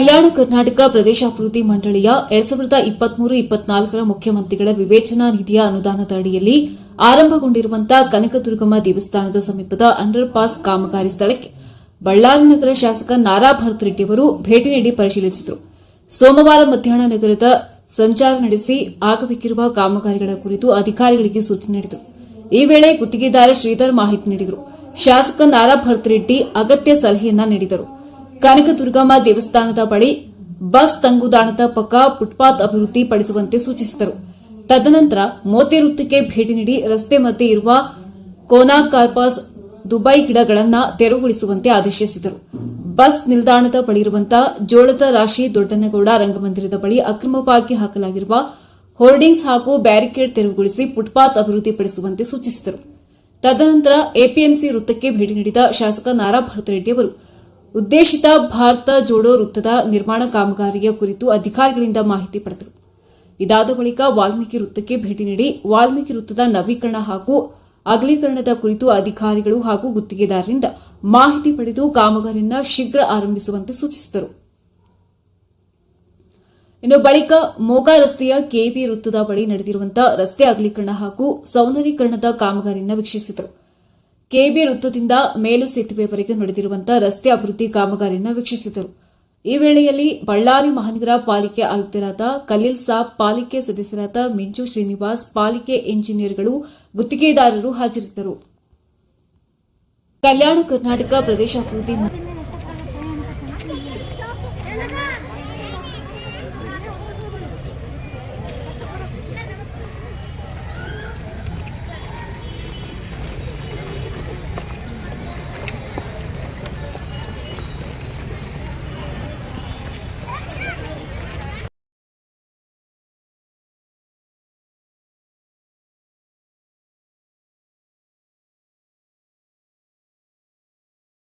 ಕಲ್ಯಾಣ ಕರ್ನಾಟಕ ಪ್ರದೇಶಾಭಿವೃದ್ಧಿ ಮಂಡಳಿಯ ಎರಡ್ ಸಾವಿರದ ಇಪ್ಪತ್ಮೂರು ಇಪ್ಪತ್ನಾಲ್ಕರ ಮುಖ್ಯಮಂತ್ರಿಗಳ ವಿವೇಚನಾ ನಿಧಿಯ ಅನುದಾನದ ಅಡಿಯಲ್ಲಿ ಆರಂಭಗೊಂಡಿರುವಂತಹ ಕನಕದುರ್ಗಮ್ಮ ದೇವಸ್ಥಾನದ ಸಮೀಪದ ಅಂಡರ್ ಪಾಸ್ ಕಾಮಗಾರಿ ಸ್ಥಳಕ್ಕೆ ಬಳ್ಳಾರಿ ನಗರ ಶಾಸಕ ನಾರಾ ಭರತ್ ರೆಡ್ಡಿ ಅವರು ಭೇಟಿ ನೀಡಿ ಪರಿಶೀಲಿಸಿದರು. ಸೋಮವಾರ ಮಧ್ಯಾಹ್ನ ನಗರದ ಸಂಚಾರ ನಡೆಸಿ ಆಗಬೇಕಿರುವ ಕಾಮಗಾರಿಗಳ ಕುರಿತು ಅಧಿಕಾರಿಗಳಿಗೆ ಸೂಚನೆ ನೀಡಿದರು. ಈ ವೇಳೆ ಗುತ್ತಿಗೆದಾರ ಶ್ರೀಧರ್ ಮಾಹಿತಿ ನೀಡಿದರು. ಶಾಸಕ ನಾರಾ ಭರತ್ ರೆಡ್ಡಿ ಅಗತ್ಯ ಸಲಹೆಯನ್ನ ನೀಡಿದರು. ಕನಕದುರ್ಗಮ್ಮ ದೇವಸ್ಥಾನದ ಬಳಿ ಬಸ್ ತಂಗುದಾಣದ ಪಕ್ಕ ಫುಟ್ಪಾತ್ ಅಭಿವೃದ್ಧಿ ಪಡಿಸುವಂತೆ ಸೂಚಿಸಿದರು. ತದನಂತರ ಮೋತಿ ವೃತ್ತಕ್ಕೆ ಭೇಟಿ ನೀಡಿ ರಸ್ತೆ ಮಧ್ಯೆ ಇರುವ ಕೋನಾ ಕಾರ್ಪಾಸ್ ದುಬೈ ಗಿಡಗಳನ್ನು ತೆರವುಗೊಳಿಸುವಂತೆ ಆದೇಶಿಸಿದರು. ಬಸ್ ನಿಲ್ದಾಣದ ಬಳಿ ಇರುವಂತಹ ಜೋಳದ ರಾಶಿ ದೊಡ್ಡನಗೌಡ ರಂಗಮಂದಿರದ ಬಳಿ ಅಕ್ರಮವಾಗಿ ಹಾಕಲಾಗಿರುವ ಹೋರ್ಡಿಂಗ್ಸ್ ಹಾಗೂ ಬ್ಯಾರಿಕೇಡ್ ತೆರವುಗೊಳಿಸಿ ಫುಟ್ಪಾತ್ ಅಭಿವೃದ್ಧಿಪಡಿಸುವಂತೆ ಸೂಚಿಸಿದರು. ತದನಂತರ ಎಪಿಎಂಸಿ ವೃತ್ತಕ್ಕೆ ಭೇಟಿ ನೀಡಿದ ಶಾಸಕ ನಾರಾ ಭರತರೆಡ್ಡಿ ಅವರು ಉದ್ದೇಶಿತ ಭಾರತ ಜೋಡೋ ವೃತ್ತದ ನಿರ್ಮಾಣ ಕಾಮಗಾರಿಯ ಕುರಿತು ಅಧಿಕಾರಿಗಳಿಂದ ಮಾಹಿತಿ ಪಡೆದರು. ಇದಾದ ಬಳಿಕ ವಾಲ್ಮೀಕಿ ವೃತ್ತಕ್ಕೆ ಭೇಟಿ ನೀಡಿ ವಾಲ್ಮೀಕಿ ವೃತ್ತದ ನವೀಕರಣ ಹಾಗೂ ಅಗಲೀಕರಣದ ಕುರಿತು ಅಧಿಕಾರಿಗಳು ಹಾಗೂ ಗುತ್ತಿಗೆದಾರರಿಂದ ಮಾಹಿತಿ ಪಡೆದು ಕಾಮಗಾರಿಯನ್ನು ಶೀಘ್ರ ಆರಂಭಿಸುವಂತೆ ಸೂಚಿಸಿದರು. ಇನ್ನು ಬಳಿಕ ಮೋಗಾ ರಸ್ತೆಯ ಕೆಬಿ ವೃತ್ತದ ಬಳಿ ನಡೆದಿರುವಂತಹ ರಸ್ತೆ ಅಗಲೀಕರಣ ಹಾಗೂ ಸೌಂದರೀಕರಣದ ಕಾಮಗಾರಿಯನ್ನು ವೀಕ್ಷಿಸಿದರು. ಕೆಬಿ ವೃತ್ತದಿಂದ ಮೇಲು ಸೇತುವೆವರೆಗೆ ನಡೆದಿರುವಂತಹ ರಸ್ತೆ ಅಭಿವೃದ್ಧಿ ಕಾಮಗಾರಿಯನ್ನು ವೀಕ್ಷಿಸಿದರು. ಈ ವೇಳೆಯಲ್ಲಿ ಬಳ್ಳಾರಿ ಮಹಾನಗರ ಪಾಲಿಕೆ ಆಯುಕ್ತರಾದ ಖಲೀಲ್ ಸಾಬ್, ಪಾಲಿಕೆ ಸದಸ್ಯರಾದ ಮಿಂಚು ಶ್ರೀನಿವಾಸ್, ಪಾಲಿಕೆ ಎಂಜಿನಿಯರ್ಗಳು, ಗುತ್ತಿಗೆದಾರರು ಹಾಜರಿದ್ದರು. ಕಲ್ಯಾಣ ಕರ್ನಾಟಕ ಪ್ರದೇಶಾಭಿವೃದ್ಧಿ